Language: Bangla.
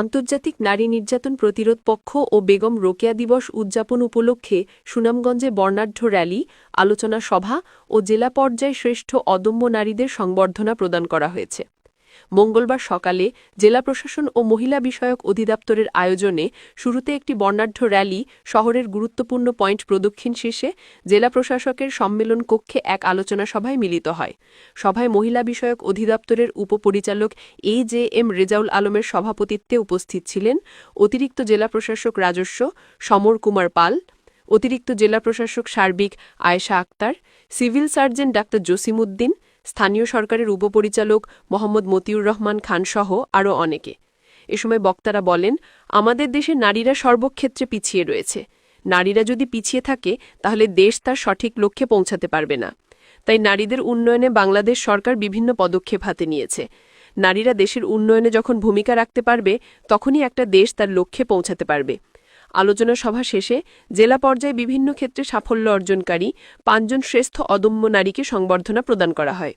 আন্তর্জাতিক নারী নির্যাতন প্রতিরোধ পক্ষ ও বেগম রোকেয়া দিবস উদযাপন উপলক্ষে সুনামগঞ্জে বর্ণাঢ্য র্যালি, আলোচনা সভা ও জেলা পর্যায়ে শ্রেষ্ঠ অদম্য নারীদের সংবর্ধনা প্রদান করা হয়েছে। মঙ্গলবার সকালে জেলা প্রশাসন ও মহিলা বিষয়ক অধিদপ্তরের আয়োজনে শুরুতে একটি বর্ণাঢ্য র্যালি শহরের গুরুত্বপূর্ণ পয়েন্ট প্রদক্ষিণ শেষে জেলা প্রশাসকের সম্মেলন কক্ষে এক আলোচনা সভায় মিলিত হয়। সভায় মহিলা বিষয়ক অধিদপ্তরের উপপরিচালক এ জে এম রেজাউল আলমের সভাপতিত্বে উপস্থিত ছিলেন অতিরিক্ত জেলা প্রশাসক রাজস্ব সমর কুমার পাল, অতিরিক্ত জেলা প্রশাসক সার্বিক Ayesha Akter, civil surgeon doctor Jasimuddin স্থানীয় সরকারের উপপরিচালক মোহাম্মদ মতিউর রহমান খানসহ আরও অনেকে। এ সময় বক্তারা বলেন, আমাদের দেশে নারীরা সর্বক্ষেত্রে পিছিয়ে রয়েছে। নারীরা যদি পিছিয়ে থাকে, তাহলে দেশ তার সঠিক লক্ষ্যে পৌঁছাতে পারবে না। তাই নারীদের উন্নয়নে বাংলাদেশ সরকার বিভিন্ন পদক্ষেপ হাতে নিয়েছে। নারীরা দেশের উন্নয়নে যখন ভূমিকা রাখতে পারবে, তখনই একটা দেশ তার লক্ষ্যে পৌঁছাতে পারবে। আলোচনা সভা শেষে জেলা পর্যায়ে বিভিন্ন ক্ষেত্রে সাফল্য অর্জনকারী পাঁচজন শ্রেষ্ঠ অদম্য নারীকে সংবর্ধনা প্রদান করা হয়।